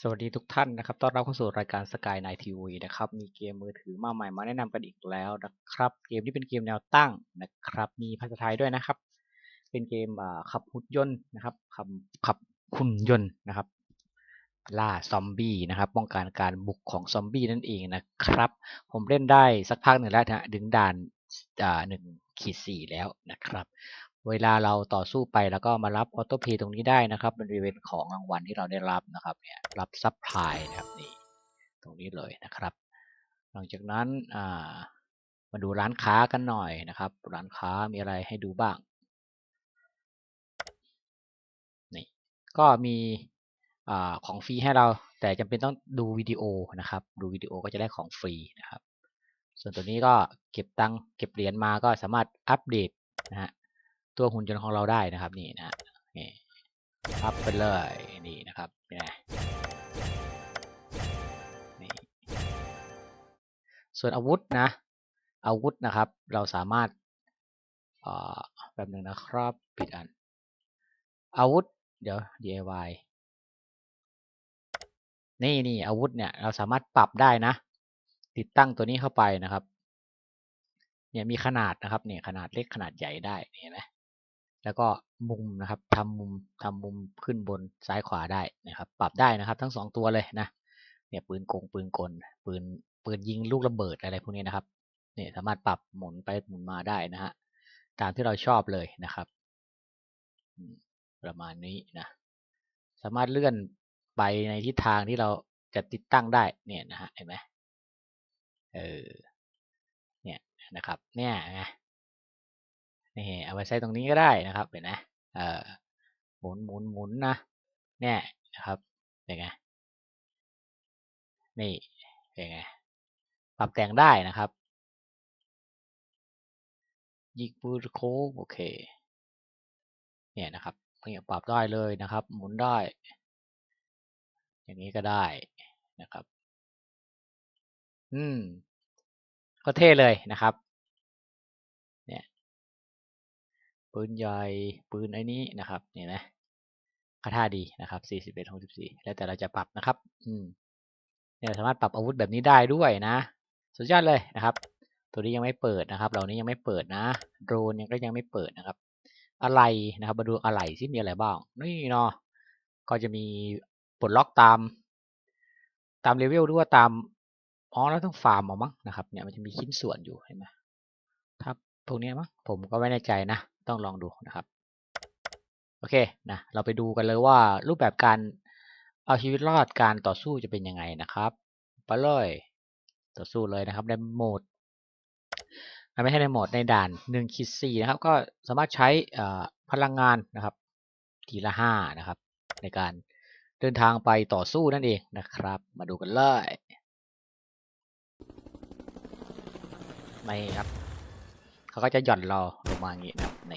สวัสดีทุกท่านนะครับ ต้อนรับเข้าสู่รายการ Sky Night TV นะครับ มีเกมมือถือมาใหม่มาแนะนำกันอีกแล้วนะครับ เกมนี้เป็นเกมแนวตั้งนะครับ มีภาษาไทยด้วยนะครับ เป็นเกมขับหุ่นยนต์นะครับ ขับขับหุ่นยนต์นะครับ ล่าซอมบี้นะครับ ป้องกันการบุกของซอมบี้นั่นเองนะครับ ผมเล่นได้สักพักหนึ่งแล้วนะดึงด่านอ่าหนึ่งขีดสี่แล้วนะครับ เวลาเราต่อสู้ไปแล้วก็มารับออโต้พย์ตรงนี้ได้นะครับบริเวณของรางวัลที่เราได้รับนะครับเนี่ยรับซัพพลายนะครับนี่ตรงนี้เลยนะครับ หลังจากนั้นามาดูร้านค้ากันหน่อยนะครับ ร้านค้ามีอะไรให้ดูบ้างนี่ก็มีอของฟรีให้เรา แต่จำเป็นต้องดูวิดีโอนะครับ ดูวิดีโอก็จะได้ของฟรีนะครับ ส่วนตัวนี้ก็เก็บตังค์เก็บเหรียญมาก็สามารถอัปเดตนะฮะ ตัวหุ่นยนต์ของเราได้นะครับนี่นะนี่อัพไปเลยนี่นะครับนี่นี่ส่วนอาวุธนะ อาวุธนะครับ เราสามารถแบบหนึ่งนะครับปิดอัน อาวุธ เดี๋ยว DIY นี่นี่อาวุธเนี่ยเราสามารถปรับได้นะ ติดตั้งตัวนี้เข้าไปนะครับ เนี่ยมีขนาดนะครับเนี่ยขนาดเล็กขนาดใหญ่ได้เห็นไหม แล้วก็มุมนะครับทำมุมทำมุมขึ้นบนซ้ายขวาได้นะครับ ปรับได้นะครับทั้งสองตัวเลยนะเนี่ยปืนกงปืนกลปืนปืนยิงลูกระเบิดอะไรพวกนี้นะครับเนี่ยสามารถปรับหมุนไปหมุนมาได้นะฮะตามที่เราชอบเลยนะครับ ประมาณนี้นะสามารถเลื่อนไปในทิศทางที่เราจะติดตั้งได้เนี่ยนะฮะเห็นไหมเออเนี่ยนะครับ เนี่ยไง นี่เอาไว้ใช้ตรงนี้ก็ได้นะครับเห็นไหมเออหมุนหมุนหมุนนะเนี่ยนะครับเป็นไงนี่เป็นไงปรับแต่งได้นะครับยิงปืนโค้งโอเคเนี่ยนะครับเนี่ยปรับได้เลยนะครับ หมุนได้ อย่างนี้ก็ได้นะครับ อืมก็เท่เลยนะครับ ปืนใหญ่ ปืนไอ้นี้นะครับเห็นไหมค่าท่าดีนะครับ41 64แล้วแต่เราจะปรับนะครับ อืมเนี่ยสามารถปรับอาวุธแบบนี้ได้ด้วยนะ สุดยอดเลยนะครับ ตัวนี้ยังไม่เปิดนะครับ เหล่านี้ยังไม่เปิดนะ โดรนยังก็ยังไม่เปิดนะครับ อะไรนะครับมาดูอะไรที่มีอะไรบ้าง นี่เนาะก็จะมีปลดล็อกตาม ตามเลเวลหรือว่าตามอ๋อแล้วต้องฟาร์มเอามั้งนะครับ เนี่ยมันจะมีชิ้นส่วนอยู่เห็นไหม พวกนี้มั้งผมก็ไม่แน่ใจนะ ต้องลองดูนะครับ โอเคนะเราไปดูกันเลยว่ารูปแบบการเอาชีวิตรอดการต่อสู้จะเป็นยังไงนะครับไปเลยต่อสู้เลยนะครับในโหมดไม่ใช่ในโหมดในด่าน1คิด4นะครับ ก็สามารถใช้พลังงานนะครับ ทีละ5นะครับ ในการเดินทางไปต่อสู้นั่นเองนะครับ มาดูกันเลยไม่ครับ เขาก็จะหย่อนเราลงมาอย่างนี้นะครับใน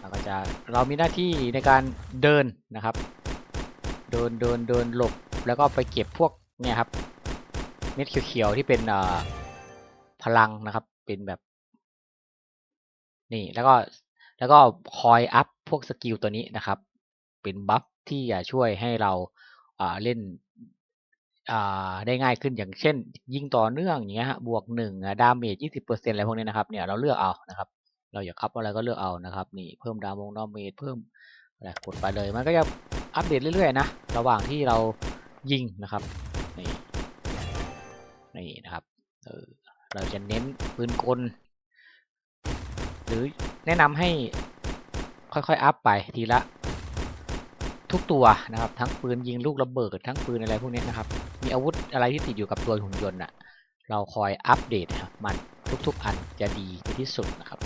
เราก็จะเรามีหน้าที่ในการเดินนะครับ เดินเดินเดินหลบแล้วก็ไปเก็บพวกเนี่ยครับ เม็ดเขียวๆที่เป็นพลังนะครับ เป็นแบบ นี่แล้วก็แล้วก็คอยอัพพวกสกิลตัวนี้นะครับ เป็นบัฟที่จะช่วยให้เราเล่น ได้ง่ายขึ้นอย่างเช่น ยิงต่อเนื่องอย่างเงี้ยฮะบวกหนึ่งดาเมจยี่สิบเปอร์เซ็นต์อะไรพวกนี้นะครับเนี่ยเราเลือกเอานะครับ เราอยากคับอะไรก็เลือกเอานะครับนี่เพิ่มดามงดาเมจเพิ่มอะไรกดไปเลยมันก็จะอัปเดตเรื่อยๆนะระหว่างที่เรายิงนะครับนี่นี่นะครับเออเราจะเน้นปืนกล หรือแนะนำให้ค่อยๆอัพไปทีละ ทุกตัวนะครับ ทั้งปืนยิงลูกระเบิดทั้งปืนอะไรพวกนี้นะครับ มีอาวุธอะไรที่ติดอยู่กับตัวหุ่นยนต์อะ เราคอยอัปเดตมันทุกๆอันจะดีที่สุดนะครับ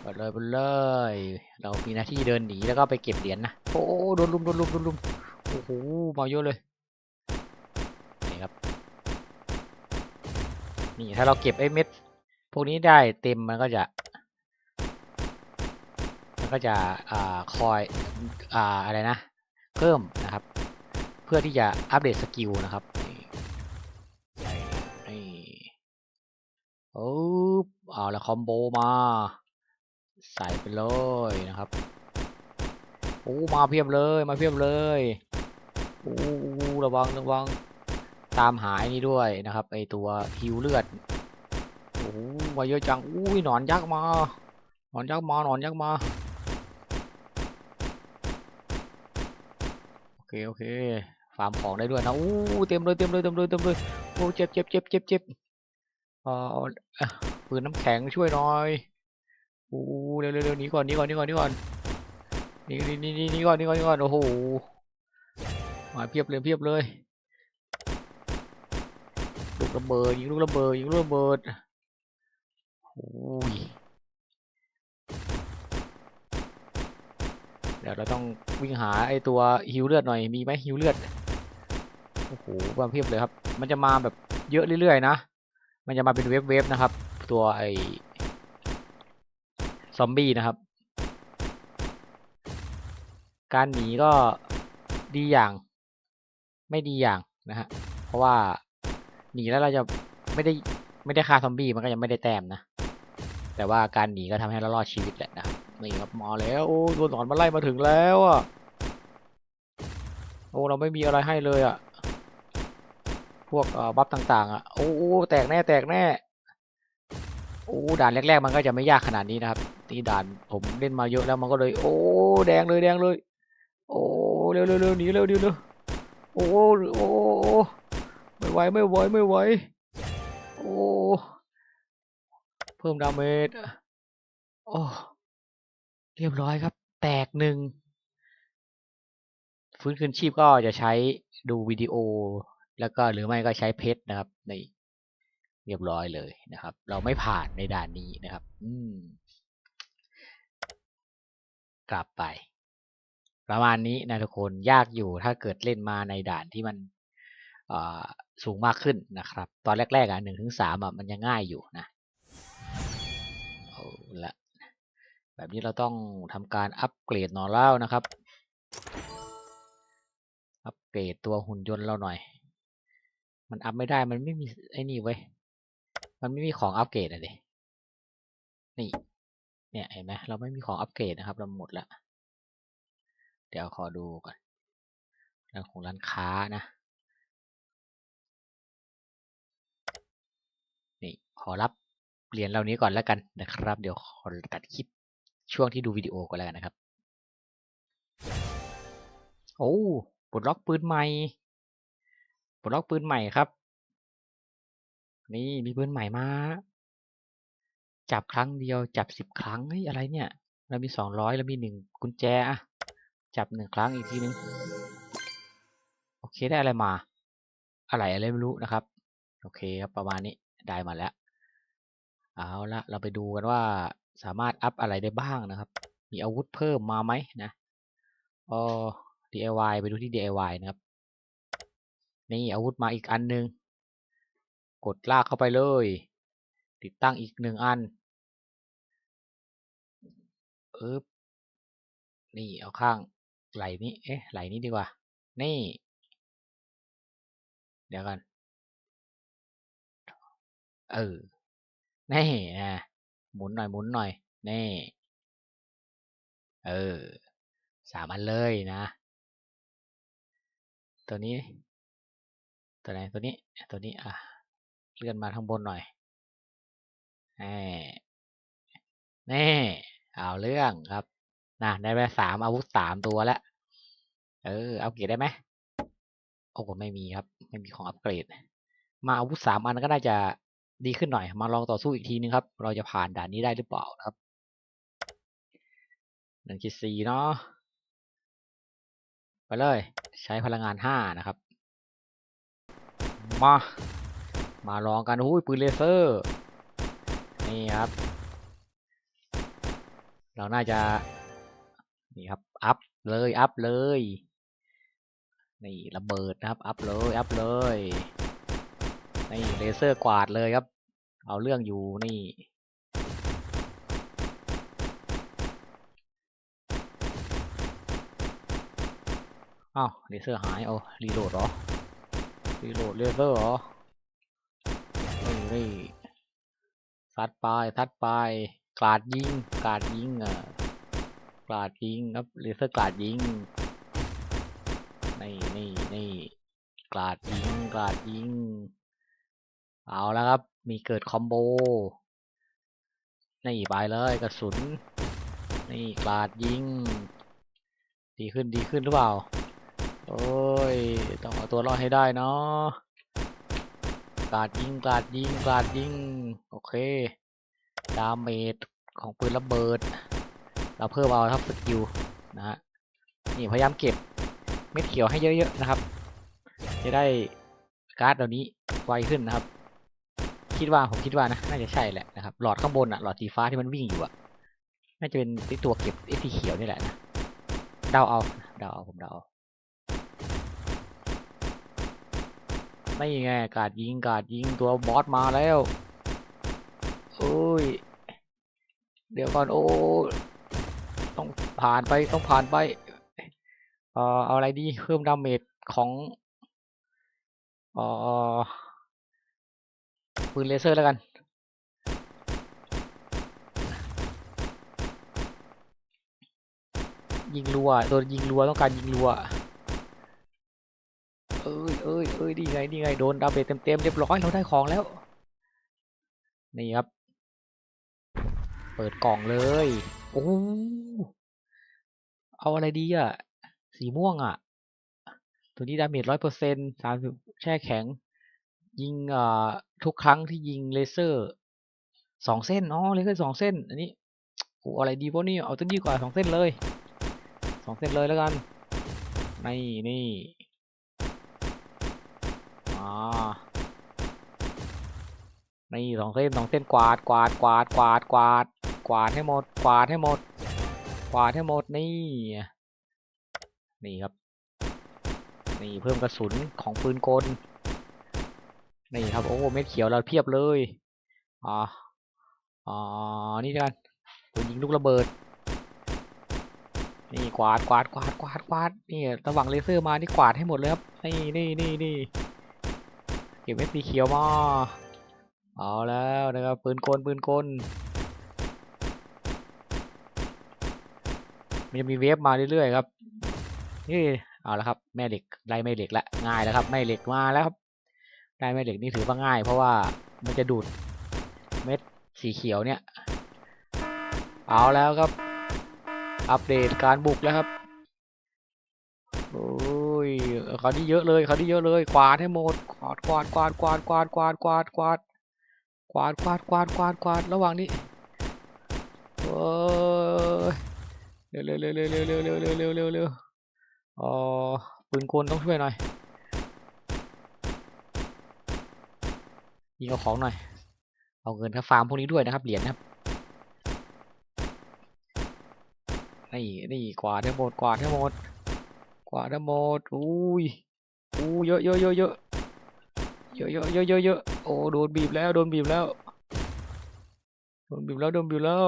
ไปเลยไปเลย เรามีหน้าที่เดินหนีแล้วก็ไปเก็บเหรียญนนะ โอ้โดนลุมโดนลุมโดนลุม โอ้โหมาเยอะเลย นี่ครับ นี่ถ้าเราเก็บไอ้เม็ด พวกนี้ได้เต็มมันก็จะ ก็จะอคอยออะไรนะ เพิ่มนะครับ เพื่อที่จะอัปเดตสกิลนะครับนี่โอ้เอาละคอมโบมา ใส่ไปเลยนะครับโอ้มาเพียบเลยมาเพียบเลยโอ้ระวังระวังตามหายนี่ด้วยนะครับไอตัวฮิวเลือดโอ้มาเยอะจังอุ้ยหนอนยักษ์มาหนอนยักษ์มาหนอนยักษ์มาโอ เคโอเคฟาร์มของได้ด้วยนะอู้เต็มเลยเต็มเลยเต็มเลยเต็มเลยโอ้เจ็บเจ็บเจ็บเจ็บเจ็บอ่อปืนน้ำแข็งช่วยหน่อยโอ้เร็วเร็วเร็วหนีก่อนหนีก่อนหนีก่อนหนีก่อนหนี่นี่นี่นี่ก่อนหนี่ก่อนหนี่ก่อนโอ้โหมาเพียบเลยเพียบเลยลูกระเบิดยิงลูกระเบิดยิงลูกระเบิดโอ้ย ดี๋ยวเราต้องวิ่งหาไอตัวฮิวเลือดหน่อยมีไหมฮิวเลือดโอ้โหมาเพียบเลยครับ มันจะมาแบบเยอะเรื่อยๆนะ มันจะมาเป็นเวฟๆนะครับ ตัวไอซอมบี้นะครับ การหนีก็ดีอย่างไม่ดีอย่างนะฮะเพราะว่าหนีแล้วเราจะไม่ได้ไม่ได้ฆ่าซอมบี้มันก็ยังไม่ได้แต้มนะ แต่ว่าการหนีก็ทำให้เรารอดชีวิตแหละนะครับ นี่ครับมาแล้วโอ้ตัวหนอนมาไล่มาถึงแล้วอะโอ้เราไม่มีอะไรให้เลยอะ พวกบัฟต่าง ๆ อะโอ้แตกแน่แตกแน่โอ้ด่านแรกๆมันก็จะไม่ยากขนาดนี้นะครับนี่ด่านผมเล่นมาเยอะแล้วมันก็เลย โอ้แดงเลยแดงเลย โอ้เร็วเร็วเร็วหนีเร็วเร็วโอ้โอ้โอ้ไม่ไหวไม่ไหวไม่ไหวโอ้เพิ่มดาเมจโอ้ เรียบร้อยครับ แตกหนึ่งฟื้นคืนชีพก็จะใช้ดูวิดีโอ แล้วก็หรือไม่ก็ใช้เพชรนะครับในเรียบร้อยเลยนะครับ เราไม่ผ่านในด่านนี้นะครับ อืม กลับไป ประมาณนี้นะทุกคนยากอยู่ถ้าเกิดเล่นมาในด่านที่มันสูงมากขึ้นนะครับ ตอนแรกๆอะหนึ่งถึงสามอะมันยังง่ายอยู่นะเอาละ แบบนี้เราต้องทำการอัปเกรดหนอนแล้วนะครับ อัปเกรดตัวหุ่นยนต์เราหน่อย มันอัพไม่ได้มันไม่มีไอ้นี่เว้ยมันไม่มีของอัปเกรดอะดินี่ เนี่ยเห็นไหมเราไม่มีของอัปเกรดนะครับ เราหมดละเดี๋ยวขอดูก่อนเรื่องของร้านค้านะนี่ขอรับเหรียญเหล่านี้ก่อนแล้วกันนะครับ เดี๋ยวขอตัดคลิป ช่วงที่ดูวิดีโอก่อนแล้วกันนะครับ โอ้ปลดล็อกปืนใหม่ปลดล็อกปืนใหม่ครับ นี่มีปืนใหม่มาจับครั้งเดียวจับสิบครั้งเฮ้ยอะไรเนี่ย เรามีสองร้อยเรามีหนึ่งกุญแจอะจับหนึ่งครั้งอีกทีนึงโอเคได้อะไรมา อะไรอะไรไม่รู้นะครับ โอเคครับประมาณนี้ได้มาแล้ว เอาละเราไปดูกันว่า สามารถอัพอะไรได้บ้างนะครับ มีอาวุธเพิ่มมาไหมนะอ๋อ DIY ไปดูที่ DIY นะครับ นี่อาวุธมาอีกอันหนึง กดลากเข้าไปเลย ติดตั้งอีกหนึ่งอันเอ๊บนี่เอาข้างไหลนี้ เอ๊ะไหลนี้ดีกว่า นี่ เดี๋ยวกัน เออ นี่นะ หมุนหน่อยหมุนหน่อย นี่ เออสามอันเลยนะ ตัวนี้ ตัวไหนตัวนี้ ตัวนี้ อะ เลื่อนมาทางบนหน่อยแน่แน่เอาเรื่องครับนะได้ไปสามอาวุธสามตัวแล้ว เออ เอัปเกรดได้ไหมโอ้โหไม่มีครับ ไม่มีของอัปเกรด มาอาวุธสามอันก็น่าจะ ดีขึ้นหน่อย มาลองต่อสู้อีกทีนึงครับ เราจะผ่านด่านนี้ได้หรือเปล่านะครับหนึ่งจุดสี่เนาะไปเลย ใช้พลังงานห้านะครับ มา มาลองกันอุ้ยปืนเลเซอร์ นี่ครับ เราน่าจะ นี่ครับ อัพเลย อัพเลย นี่ระเบิดนะครับ อัพเลย อัพเลย นี่เลเซอร์กวาดเลยครับ เอาเรื่องอยู่นี่อ้าวเลเซอร์หายเอารีโหลดเหรอรีโหลดเลเซอร์เหรอนี่นี่ซัดไปซัดไปกราดยิงกราดยิงอะกราดยิงครับเลเซอร์กราดยิงนี่นี่นี่กราดยิงกราดยิง เอาแล้วครับ มีเกิดคอมโบ นี่ไปเลยกระสุน นี่กราดยิง ดีขึ้นดีขึ้นหรือเปล่า โอ้ย ต้องเอาตัวรอดให้ได้เนาะกราดยิงกราดยิงกราดยิง โอเค ดาเมจของปืนระเบิด เราเพิ่มเอาครับสกิลนะฮะ นี่พยายามเก็บเม็ดเขียวให้เยอะๆนะครับ จะได้การ์ดเหล่านี้ไวขึ้นนะครับ คิดว่าผมคิดว่านะน่าจะใช่แหละนะครับหลอดข้างบนอะหลอดสีฟ้าที่มันวิ่งอยู่อะน่าจะเป็นตัวเก็บไอ้สีเขียวนี่แหละนะเดาเอาเดาเอาผมเดาเอาไม่ไงการดยิงการดยิงตัวบอสมาแล้วโอ้ยเดี๋ยวก่อนโอ้ต้องผ่านไปต้องผ่านไปเอ่อเอาอะไรดีเพิ่มดาเมจของเอ่อ ปืนเลเซอร์แล้วกัน ยิงรัวโดนยิงรัวต้องการยิงรัวเอ้ยเอ้ยเอ้ยดีไงดีไงโดนดาเมจเต็มๆเรียบร้อยเราได้ของแล้ว นี่ครับ เปิดกล่องเลยโอ้เอาอะไรดีอะ สีม่วงอะ ตัวนี้ดาเมจร้อยเปอร์เซ็นต์สามสิบแช่แข็ง ยิงทุกครั้งที่ยิงเลเซอร์สองเส้นอ๋อเลเซอร์สองเส้น อันนี้โอ้อะไรดีวะนี่เอาตัวนี้ดีกว่าสองเส้นเลยสองเส้นเลยแล้วกันนี่นี่อ่านี่สองเส้นสองเส้นกวาดกวาดกวาดกวาดกวาดกวาดให้หมด กวาดให้หมด กวาดให้หมดนี่ นี่ครับ นี่เพิ่มกระสุนของปืนกล นี่ครับโอ้เม็ดเขียวเราเพียบเลยอ่าอ่านี่กันปืนยิงลูกระเบิด นี่กวาดกวาดกวาดกวาดกวาดนี่ระหว่างเลเซอร์มานี่กวาดให้หมดเลยครับนี่นี่นี่นี่เก็บเม็ดสีเขียวมาเอาแล้วนะครับปืนกลปืนกลมันจะมีเวฟมาเรื่อยๆครับนี่เอาละครับ แม่เหล็กได้แม่เหล็กละง่ายแล้วครับแม่เหล็กมาแล้วครับ ได้แม่เหล็กนี่ถือว่าง่าย เพราะว่ามันจะดูดเม็ดสีเขียวเนี่ย เอาแล้วครับ อัปเดตการบุกแล้วครับโอ้ยคราวนี้เยอะเลยคราวนี้เยอะเลยกวาดให้หมดกวาดกวาดกวาดกวาดกวาดกวาดกวาดกวาดกวาดกวาดกวาดกวาดกวาดระหว่างนี้โอ้ยเร็วเร็วเร็วเร็วเร็วเร็วเร็วเร็วเร็วเร็วเร็วอ๋อปืนกลต้องช่วยหน่อย ยิงเอาของหน่อย เอาเงินครับฟาร์มพวกนี้ด้วยนะครับ เหรียญนะครับ นี่นี่กวาดให้หมดกวาดให้หมดกวาดให้หมดอุ้ยอู้เยอะเยอะเยอะเยอะเยอะเยอะเยอะเยอะเยอะโอ้โดนบีบแล้วโดนบีบแล้วโดนบีบแล้วโดนบีบแล้ว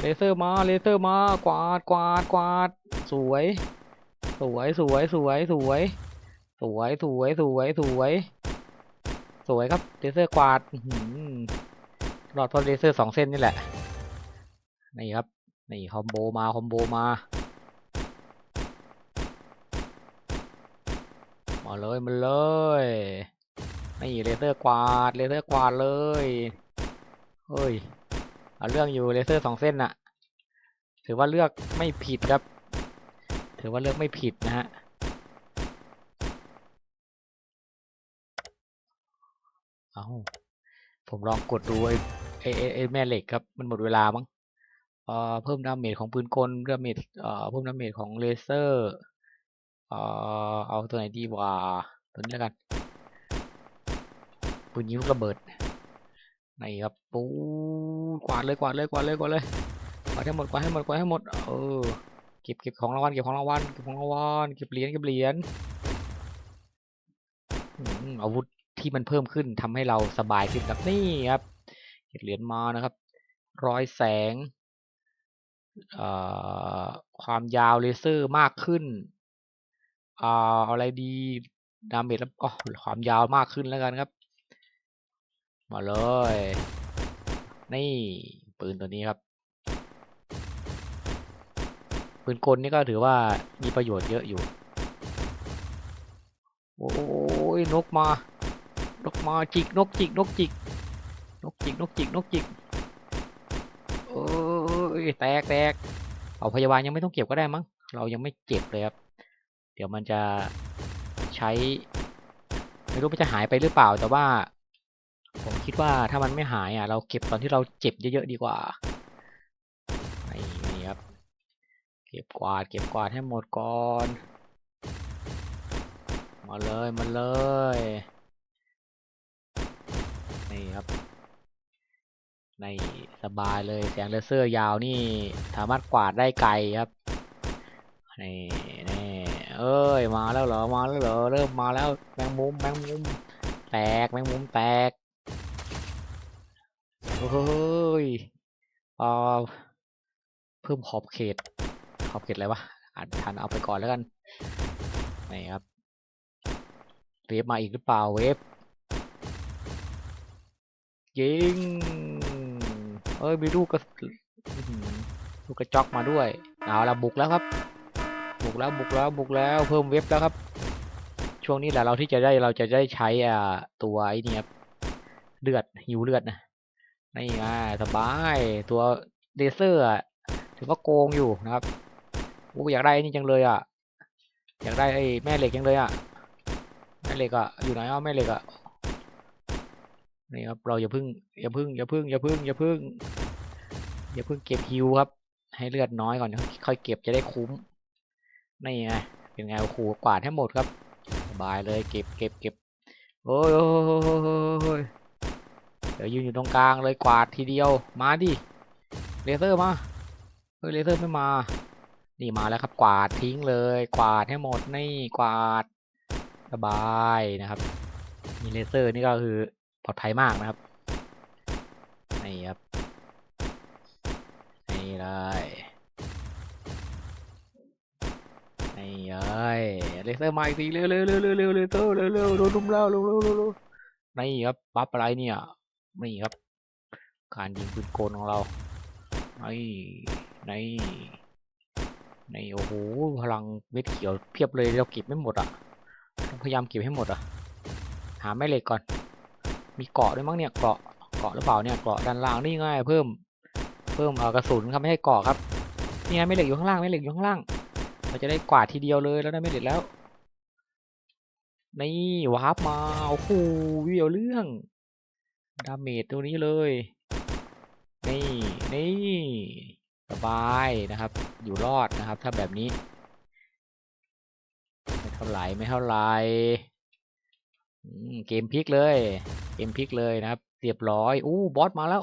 เลเซอร์มาเลเซอร์มากวาดกวาดกวาดสวย สวยสวยสวยสวย สวยสวยสวยสวย สวยครับเลเซอร์กวาดหือรอดพราะเลเซอร์สองเส้นนี่แหละ นี่ครับ นี่คอมโบมาคอมโบมา มาเลยมาเลย นี่เลเซอร์กวาดเลเซอร์กวาดเลย เฮ้ย เอาเรื่องอยู่เลเซอร์สองเส้นน่ะ ถือว่าเลือกไม่ผิดครับ ถือว่าเลือกไม่ผิดนะฮะ เอาผมลองกดดูไอ้ไอ้ไอ้ไอ้แม่เหล็กครับ มันหมดเวลามั้งเอ่อเพิ่มดาเมจของปืนกลดาเมจเอ่อเพิ่มดาเมจของเลเซอร์เอ่อเอาตัวไหนดีวะตัวนี้แล้วกันปืนยิงระเบิดนี่ครับปูกวาดเลยกวาดเลยกวาดเลยกวาดเลยกวาดให้หมดกวาดให้หมดกวาดให้หมดเออเก็บเก็บของรางวัลเก็บของรางวัลเก็บของรางวัลเก็บเหรียญเก็บเหรียญอาวุธ ที่มันเพิ่มขึ้นทำให้เราสบายขึ้นครับนี่ครับเก็บเหรียญมานะครับร้อยแสงความยาวเลเซอร์มากขึ้นอ่าเอาอะไรดีดาเมจแล้วอ๋อความยาวมากขึ้นแล้วกันครับ มาเลย นี่ปืนตัวนี้ครับ ปืนกลนี่ก็ถือว่ามีประโยชน์เยอะอยู่ โอ้ยนกมา มาจิกนกจิกนกจิก นกจิกนกจิกนกจิกโอ้ยแตกแตกเอาพยาบาลยังไม่ต้องเก็บก็ได้มั้งเรายังไม่เจ็บเลยครับ เดี๋ยวมันจะใช้ ไม่รู้มันจะหายไปหรือเปล่า แต่ว่า ผมคิดว่าถ้ามันไม่หายอะ เราเก็บตอนที่เราเจ็บเยอะๆดีกว่านี่นี่ครับ เก็บกวาด เก็บกวาดให้หมดก่อน มาเลยมาเลย นี่ครับในสบายเลยแสงเลเซอร์ยาวนี่สามารถกวาดได้ไกลครับนี่นี่เอ้ยมาแล้วเหรอมาแล้วเหรอเริ่มมาแล้วแมงมุมแมงมุมแตกแมงมุมแตกเฮ้ยเออเพิ่มขอบเขตขอบเขตอะไรวะอ่านทันเอาไปก่อนแล้วกันนี่ครับเวฟมาอีกหรือเปล่าเวฟ ยิงเอ้ยมีลูกกระลูกกระจอกมาด้วยเอาละบุกแล้วครับ บุกแล้วบุกแล้วบุกแล้วเพิ่มเว็บแล้วครับ ช่วงนี้แหละเราที่จะได้เราจะได้ใช้อ่าตัวไอ้นี่ครับเลือดหิวเลือดนะนี่ไงสบายตัวเลเซอร์ถือว่าโกงอยู่นะครับโอ้อยากได้นี่จังเลยอะอยากได้ไอ้แม่เหล็กจังเลยอะแม่เหล็กอะอยู่ไหนอะแม่เหล็กอะ นี่ครับเราอย่าพึ่งอย่าพึ่งอย่าพึ่งอย่าพึ่งอย่าพึ่งอย่าพึ่งเก็บฮิวครับ ให้เลือดน้อยก่อนค่อยเก็บจะได้คุ้มนี่ไงเป็นไงโอ้โหกวาดให้หมดครับสบายเลยเก็บเก็บเก็บโอ้ยโอยเดี๋ยวยืนอยู่ตรงกลางเลยกวาดทีเดียวมาดิเลเซอร์มาเฮ้ยเลเซอร์ไม่มา นี่มาแล้วครับกวาดทิ้งเลย กวาดให้หมดนี่กวาดสบายนะครับ มีเลเซอร์นี่ก็คือ ลอดภัยมากนะครับนี่ครับนี่เลยนี่เอ้ยเลเซอร์มาอีกทีเร็วเร็วเร็วเร็วเร็วเลเซอร์เร็วเร็วโดนรุมแล้วเร็วเร็วเร็วเร็วนี่ครับปั๊บอะไรเนี่ยนี่ครับ การยิงปืนโกลของเรานี่นี่นี่โอ้โหพลังเม็ดเขียวเพียบเลยเราเก็บไม่หมดอะต้องพยายามเก็บให้หมดอะหาแม่เหล็กก่อน มีเกาะด้วยมั้งเนี่ยเกาะเกาะหรือเปล่าเนี่ยเกาะด้านล่างนี่ไงเพิ่มเพิ่มกระสุนครับไม่ให้เกาะครับนี่ไงแม่เหล็กอยู่ข้างล่างแม่เหล็กอยู่ข้างล่าง เราจะได้กวาดทีเดียวเลยแล้วได้ไม่เด็ดแล้วนี่วาร์ปมาโอ้โหวิวเรื่องดาเมจตัวนี้เลยนี่นี่สบายนะครับ อยู่รอดนะครับ ถ้าแบบนี้ไม่เท่าไหร่ไม่เท่าไหร่เกมพลิกเลย เกมพิกเลยนะครับ เรียบร้อยอู้บอสมาแล้ว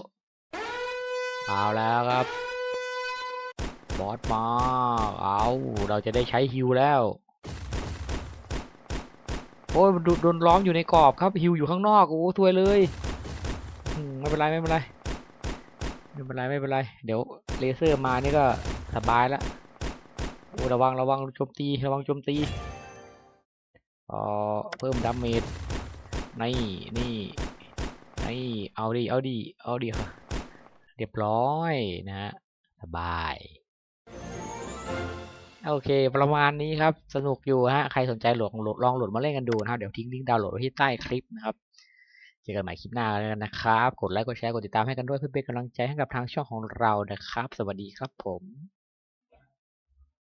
เอาแล้วครับ บอสมาเอาเราจะได้ใช้ฮิวแล้ว โอ้ยโดนล้อมอยู่ในกรอบครับฮิวอยู่ข้างนอกโอ้ถวยเลยไม่เป็นไรไม่เป็นไรไม่เป็นไรไม่เป็นไร เดี๋ยวเลเซอร์มานี่ก็สบายแล้วโอ้ระวังระวังโจมตีระวังโจมตีอ๋อเพิ่มดาเมจนี่นี่ นี่เอาดิเอาดิเอาดิค่ะ เรียบร้อยนะฮะสบายโอเค ประมาณนี้ครับ สนุกอยู่ฮะ ใครสนใจโหลดโหลดลองโหลดมาเล่นกันดูนะครับ เดี๋ยวทิ้งลิงก์ดาวน์โหลดไว้ที่ใต้คลิปนะครับ เจอกันใหม่คลิปหน้าแล้วกันนะครับ กดไลค์ กดแชร์ กดติดตามให้กันด้วยเพื่อเป็นกำลังใจให้กับทางช่องของเรานะครับ สวัสดีครับผม